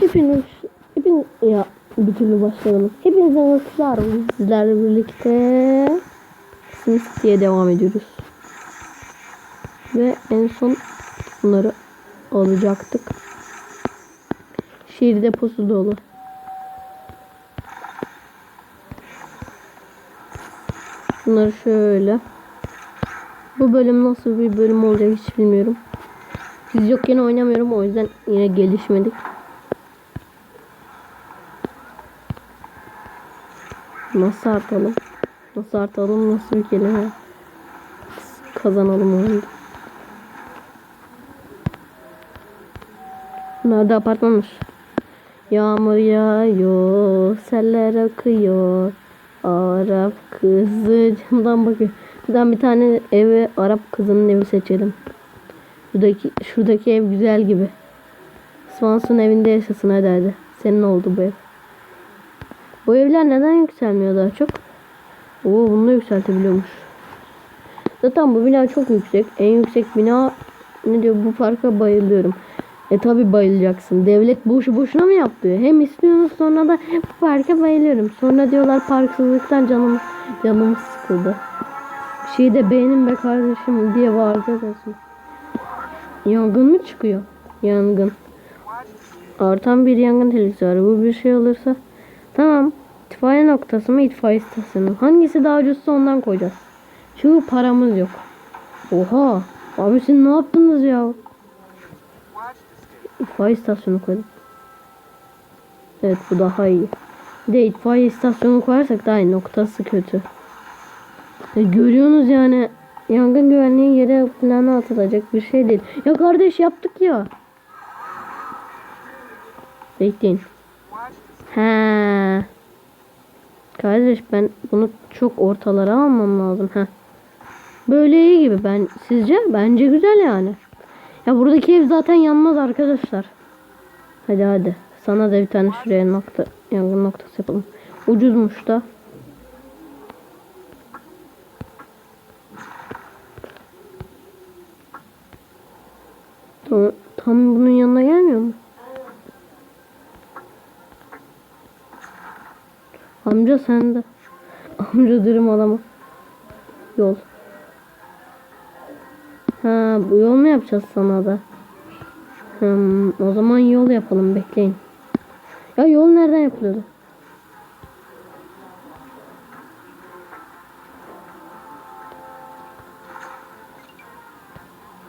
Hepiniz, hepiniz, ya bir türlü başlayalım. Hepinize. Bugün Sizlerle birlikte Sims diye devam ediyoruz. Ve en son bunları alacaktık. Şehir deposu dolu. Bunları şöyle. Bu bölüm nasıl bir bölüm olacak hiç bilmiyorum. Siz yokken oynamıyorum o yüzden yine gelişmedik. Nasıl artalım? Nasıl artalım? Nasıl bir kelime? Kazanalım oyunu. Nerede apartmanmış? Yağmur yağıyor, seller akıyor. Arap kızı camdan bakıyor. Buradan bir tane evi Arap kızının evi seçelim. Şuradaki, şuradaki ev güzel gibi. Swanson evinde yaşasın hadi hadi. Senin oldu bu ev. Bu evler neden yükselmiyor daha çok? Oo bunu da yükseltebiliyormuş. Zaten bu bina çok yüksek. En yüksek bina ne diyor bu parka bayılıyorum. E tabi bayılacaksın. Devlet boşu boşuna mı yaptı? Hem istiyorsunuz sonra da bu parka bayılıyorum. Sonra diyorlar parksızlıktan canım canım sıkıldı. Bir şeyi de beğenin be kardeşim diye bağıracağız aslında. Yangın mı çıkıyor? Yangın. Artan bir yangın tehlikesi var. Bu bir şey olursa tamam. İtfaiye noktası mı itfaiye istasyonu? Hangisi daha ucuzsa ondan koyacağız. Çünkü paramız yok. Oha. Abi siz ne yaptınız ya? İtfaiye istasyonu koydum. Evet bu daha iyi. Bir de itfaiye istasyonu koyarsak daha iyi. Noktası kötü. E, görüyorsunuz yani yangın güvenliği yere plana atılacak bir şey değil. Ya kardeş yaptık ya. Bekleyin. He. Kardeş ben bunu çok ortalara almam lazım. Heh. Böyle iyi gibi ben sizce? Bence güzel yani. Ya buradaki ev zaten yanmaz arkadaşlar. Hadi hadi. Sana da bir tane şuraya nokta yangın noktası yapalım. Ucuzmuş da. Tam, tam bunun yanına gelmiyor mu? Amca sende. Amca dürüm alamam. Yol. Ha bu yol mu yapacağız sana da? Hmm, o zaman yol yapalım bekleyin. Ya yol nereden yapılıyordu?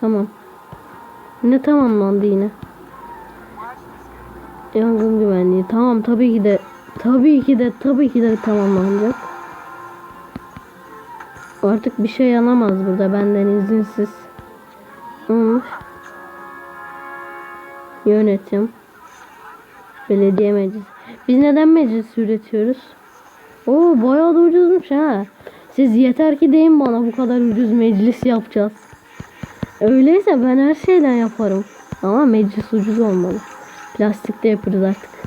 Tamam. Ne tamamlandı yine? Yangın güvenliği. Tamam tabii ki de tabii ki de tabii ki de tamamlanacak. Artık bir şey yanamaz burada benden izinsiz. Olmuş. Yönetim. Belediye meclisi. Biz neden meclis üretiyoruz? Oo bayağı da ucuzmuş ha. Siz yeter ki deyin bana bu kadar ucuz meclis yapacağız. Öyleyse ben her şeyden yaparım. Ama meclis ucuz olmalı. Plastikte yaparız artık.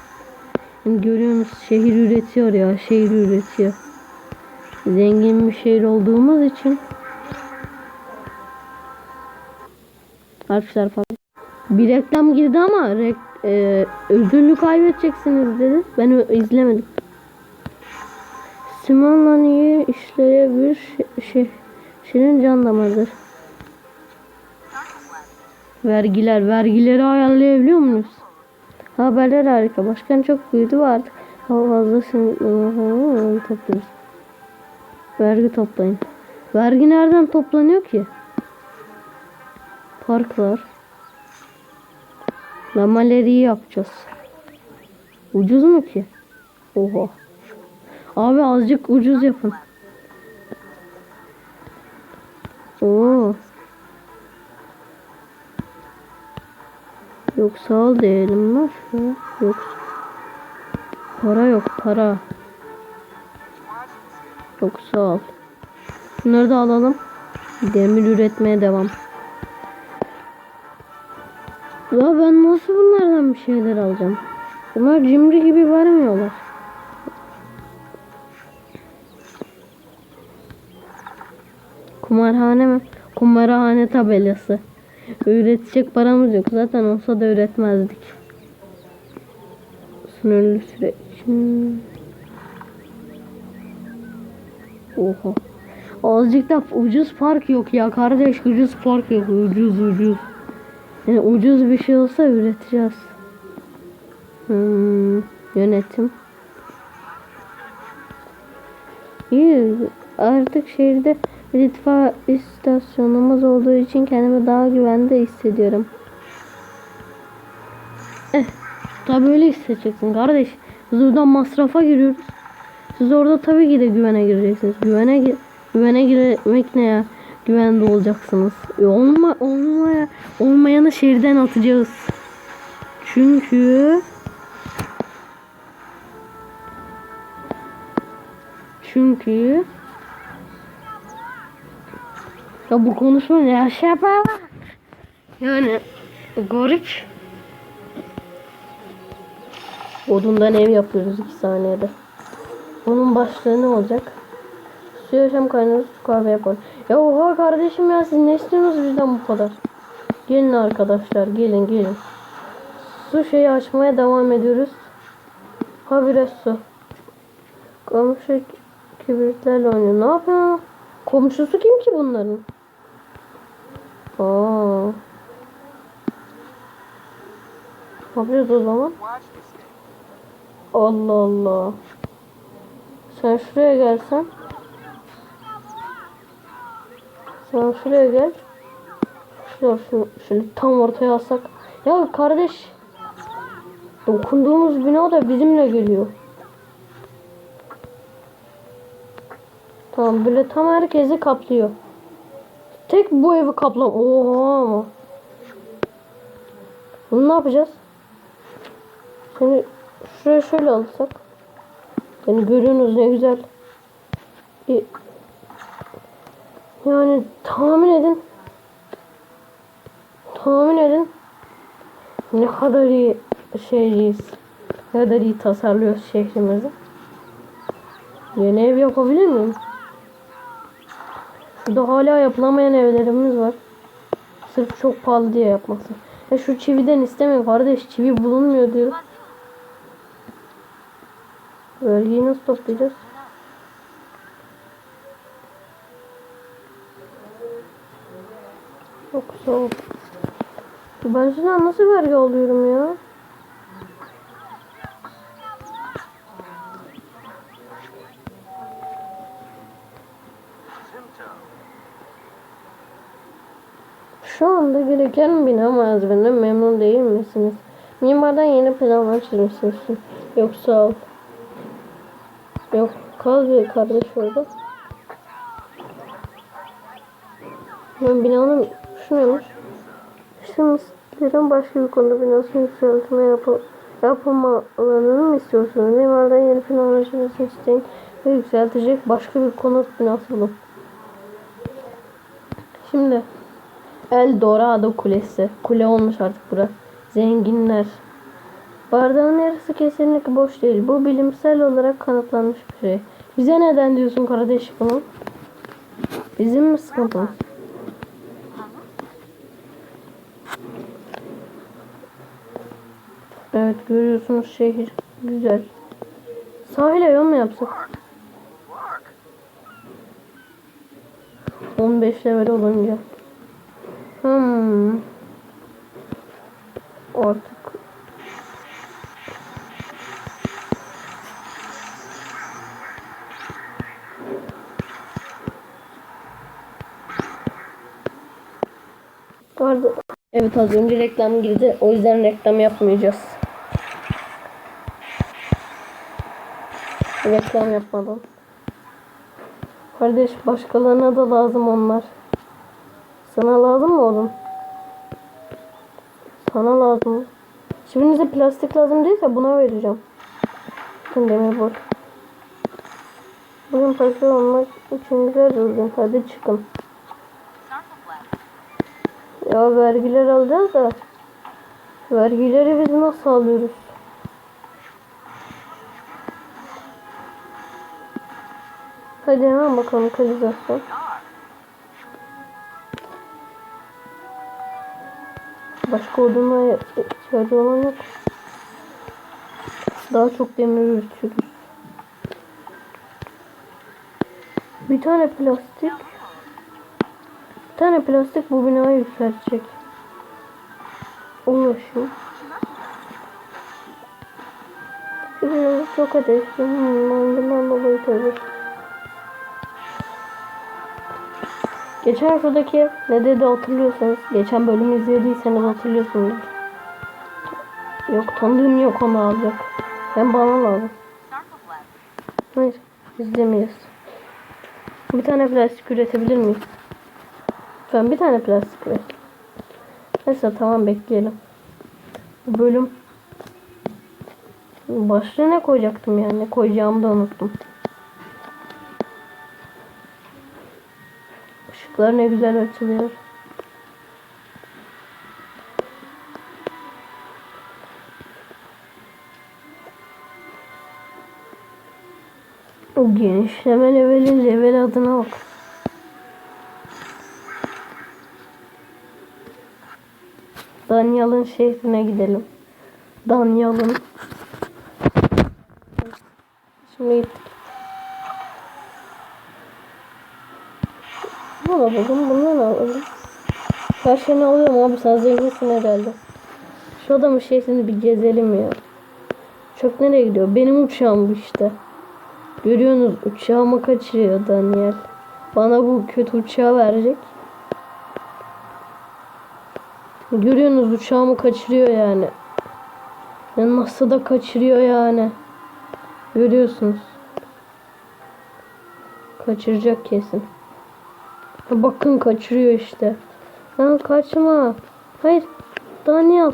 Şimdi görüyorsunuz şehir üretiyor ya. Şehir üretiyor. Zengin bir şehir olduğumuz için. Harfler falan. Bir reklam girdi ama rek, e, ödülü kaybedeceksiniz dedi. Ben izlemedim. Simon'la iyi işleyebilir şey, şey, şirin can damarıdır. Vergiler. Vergileri ayarlayabiliyor muyuz? Haberler harika. Başkan çok büyüdü artık hava fazla topluyoruz. Vergi toplayın. Vergi nereden toplanıyor ki? Parklar. Mamaleri yapacağız. Ucuz mu ki? Oha. Abi azıcık ucuz yapın. Yok sağ ol diyelim? Şöyle. Yok. Para yok para. Yok sağ ol. Bunları da alalım. Demir üretmeye devam. Ya ben nasıl bunlardan bir şeyler alacağım? Bunlar cimri gibi vermiyorlar. Kumarhane mi? Kumarhane tabelası. Üretecek paramız yok. Zaten olsa da üretmezdik. Sınırlı süre için. Oha. Azıcık da ucuz park yok ya kardeş ucuz park yok ucuz ucuz. Yani ucuz bir şey olsa üreteceğiz. Hmm, yönetim. İyi artık şehirde bir itfaiye istasyonumuz olduğu için kendimi daha güvende hissediyorum. Eh, tabii öyle hissedeceksin kardeş. Biz buradan masrafa giriyoruz. Siz orada tabii ki de güvene gireceksiniz. Güvene güvene girmek ne ya? Güvende olacaksınız. E, olma olmaya olmayanı şehirden atacağız. Çünkü çünkü ya bu konuşma ne şey yapar. Yani garip. Odundan ev yapıyoruz iki saniyede. Bunun başlığı ne olacak? Su yaşam kaynağı su kahve yapalım. Ya oha kardeşim ya siz ne istiyorsunuz bizden bu kadar? Gelin arkadaşlar gelin gelin. Su şeyi açmaya devam ediyoruz. Ha biraz su. Komşu kibritlerle oynuyor. Ne yapıyor? Komşusu kim ki bunların? Aa. Ne yapacağız o zaman? Allah Allah. Sen şuraya gelsen. Sen şuraya gel. Şuraya şu, şöyle tam ortaya alsak. Ya kardeş. Dokunduğumuz bina da bizimle geliyor. Tamam böyle tam herkesi kaplıyor. Tek bu evi kaplam. Oha. Bunu ne yapacağız? Seni şuraya şöyle alsak. Yani görüyorsunuz ne güzel. Bir- Yani tahmin edin. Tahmin edin. Ne kadar iyi şeyiz. Ne kadar iyi tasarlıyoruz şehrimizi. Yeni ev yapabilir miyim? Şurada hala yapılamayan evlerimiz var. Sırf çok pahalı diye yapması. Ya şu çividen istemeyin kardeş. Çivi bulunmuyor diyor. Vergiyi nasıl toplayacağız? Çok soğuk. Ben sizden nasıl vergi alıyorum ya? Şu gereken bina malzemeden memnun değil misiniz? Mimardan yeni planlar çizmişsiniz. Yok sağ ol. Yok kal bir kardeş orada. Ya binanın şu neymiş? Şemslerin başka bir konuda binasını yükseltme yapı, yapılmalarını mı istiyorsunuz? Mimardan yeni planlar çizmesini isteyin ve yükseltecek başka bir konut binası bulun. Şimdi El Dorado Kulesi. Kule olmuş artık bura. Zenginler. Bardağın yarısı kesinlikle boş değil. Bu bilimsel olarak kanıtlanmış bir şey. Bize neden diyorsun kardeş bunu? Bizim mi sıkıntımız? Evet görüyorsunuz şehir güzel. Sahile yol mu yapsak? 15 level olunca. Hmm. Artık Vardı. Evet az önce reklam girdi. O yüzden reklam yapmayacağız. Reklam yapmadan. Kardeş başkalarına da lazım onlar. Sana lazım mı oğlum? Sana lazım. Hiçbirinize plastik lazım değilse buna vereceğim. Bakın demir bor. Bugün fakir olmak için güzel gün. Hadi çıkın. Ya vergiler alacağız da. Vergileri biz nasıl alıyoruz? Hadi hemen bakalım kanalizasyon. Başka odunla ihtiyacı olan yok. Daha çok demir üretiyoruz. Bir tane plastik. Bir tane plastik bu binayı yükseltecek. Ulaşım. Şimdi çok ateşli. Hmm, bundan dolayı tabii. Geçen şuradaki ne dedi hatırlıyorsanız, geçen bölümü izlediyseniz hatırlıyorsunuz. Yok tanıdığım yok onu alacak. Ben bana lazım. Hayır izlemeyiz. Bir tane plastik üretebilir miyim? Ben bir tane plastik üret. Neyse tamam bekleyelim. Bu bölüm başlığa ne koyacaktım yani koyacağımı da unuttum. Işıklar ne güzel açılıyor. O genişleme leveli level adına bak. Danyal'ın şehrine gidelim. Danyal'ın. Şimdi alalım? Bundan alalım. Her şeyini alıyorum abi sen zenginsin herhalde. Şu adamın şehrini bir gezelim ya. Çok nereye gidiyor? Benim uçağım bu işte. Görüyorsunuz uçağımı kaçırıyor Daniel. Bana bu kötü uçağı verecek. Görüyorsunuz uçağımı kaçırıyor yani. Ya nasıl da kaçırıyor yani. Görüyorsunuz. Kaçıracak kesin. Bakın kaçırıyor işte. Lan kaçma. Hayır. Daniel.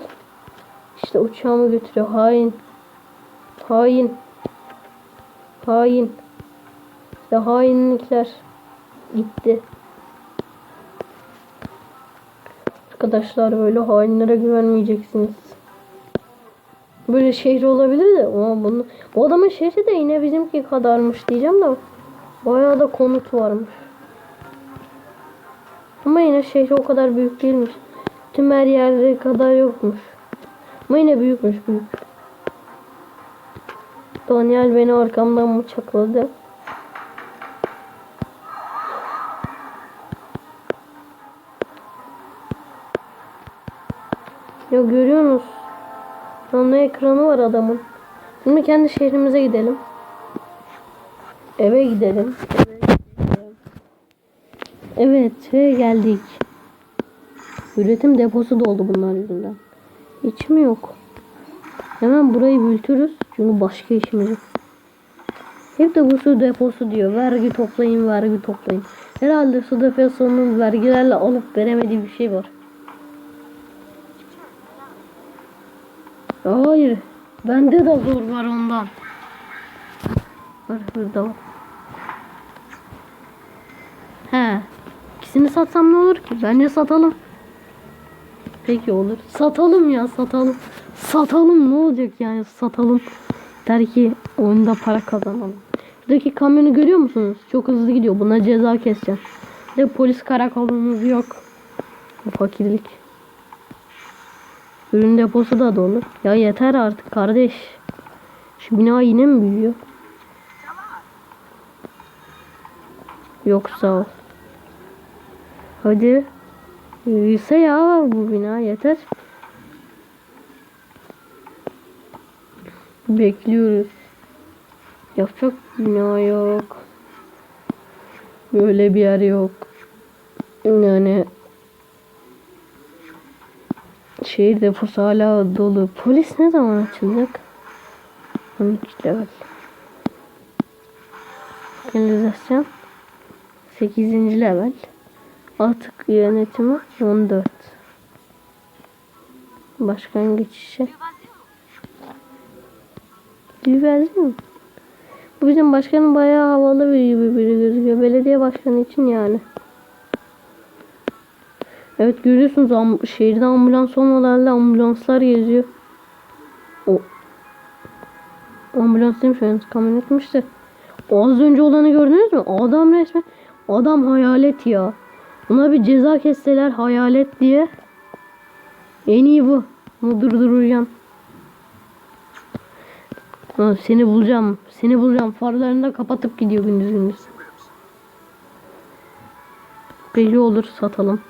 İşte uçağımı götürüyor. Hain. Hain. Hain. İşte hainlikler. Gitti. Arkadaşlar böyle hainlere güvenmeyeceksiniz. Böyle şehri olabilir de ama bunu bu adamın şehri de yine bizimki kadarmış diyeceğim de bayağı da konut varmış. Ama yine şehri o kadar büyük değilmiş. Tüm her yerde kadar yokmuş. Ama yine büyükmüş büyük. Daniel beni arkamdan bıçakladı. Ya görüyorsunuz. Ana ekranı var adamın. Şimdi kendi şehrimize gidelim. Eve gidelim. Eve. Evet ve geldik. Üretim deposu doldu bunlar yüzünden. Hiç mi yok? Hemen burayı büyütürüz. Çünkü başka işimiz yok. Hep de bu su deposu diyor. Vergi toplayın, vergi toplayın. Herhalde su deposunun vergilerle alıp veremediği bir şey var. Hayır. Bende de zor var ondan. Var burada var. He. İkisini satsam ne olur ki? Bence satalım. Peki olur. Satalım ya satalım. Satalım ne olacak yani satalım. Der ki oyunda para kazanalım. Buradaki kamyonu görüyor musunuz? Çok hızlı gidiyor. Buna ceza keseceğim. De polis karakolumuz yok. Bu fakirlik. Ürün deposu da dolu. Ya yeter artık kardeş. Şu bina yine mi büyüyor? Yok sağ ol. Hadi. Büyüse ya bu bina yeter. Bekliyoruz. Yapacak bina yok. Böyle bir yer yok. Yani şehir deposu hala dolu. Polis ne zaman açılacak? 12 level. Kanalizasyon 8. level. Atık yönetimi 14. Başkan geçişi. Düzeldi mi? Bu bizim başkanın bayağı havalı bir gibi biri gözüküyor. Belediye başkanı için yani. Evet görüyorsunuz am şehirde ambulans olmalarla ambulanslar geziyor. O ambulans demiş yani kamyonetmiş de. O az önce olanı gördünüz mü? Adam resmen adam hayalet ya. Buna bir ceza kesseler hayalet diye. En iyi bu. Bunu durduracağım. Seni bulacağım. Seni bulacağım. Farlarını da kapatıp gidiyor gündüz gündüz. Belli olur satalım.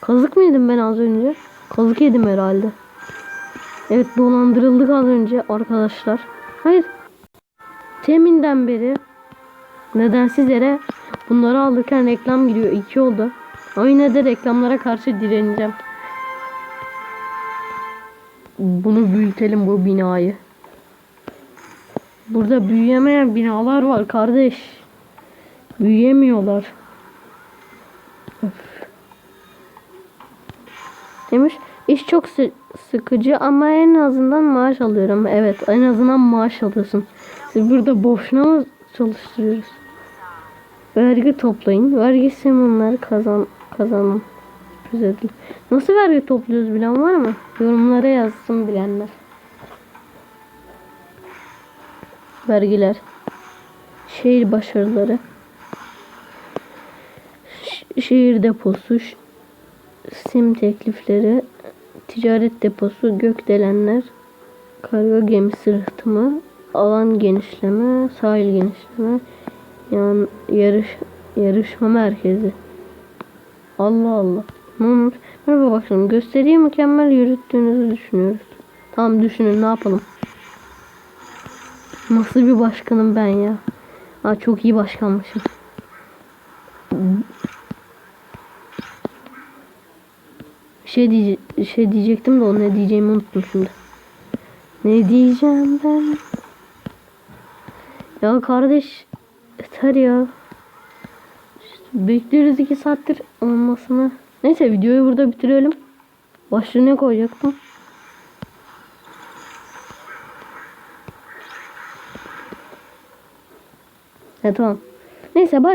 Kazık mı yedim ben az önce? Kazık yedim herhalde. Evet dolandırıldık az önce arkadaşlar. Hayır. Teminden beri nedensiz yere bunları alırken reklam giriyor. İki oldu. Ama yine de reklamlara karşı direneceğim. Bunu büyütelim bu binayı. Burada büyüyemeyen binalar var kardeş. Büyüyemiyorlar. Öf. Demiş iş çok sı- sıkıcı ama en azından maaş alıyorum. Evet en azından maaş alıyorsun. Siz burada boşuna mı çalıştırıyoruz? Vergi toplayın. Vergi simonları kazan kazanın. Güzel. Nasıl vergi topluyoruz bilen var mı? Yorumlara yazsın bilenler. Vergiler. Şehir başarıları. Ş- şehir deposu. sim teklifleri. Ticaret deposu. Gökdelenler. Kargo gemisi rıhtımı. Alan genişleme. Sahil genişleme. Yan, yarış, yarışma merkezi. Allah Allah. Ne olmuş? Merhaba bakın gösteriyi mükemmel yürüttüğünüzü düşünüyoruz. Tamam düşünün ne yapalım. Nasıl bir başkanım ben ya. Aa, çok iyi başkanmışım. Şey, diye şey diyecektim de o ne diyeceğimi unuttum şimdi. Ne diyeceğim ben? Ya kardeş yeter ya. Bekliyoruz iki saattir olmasını. Neyse videoyu burada bitirelim. Başlığı ne koyacaktım? He tamam. Neyse bay.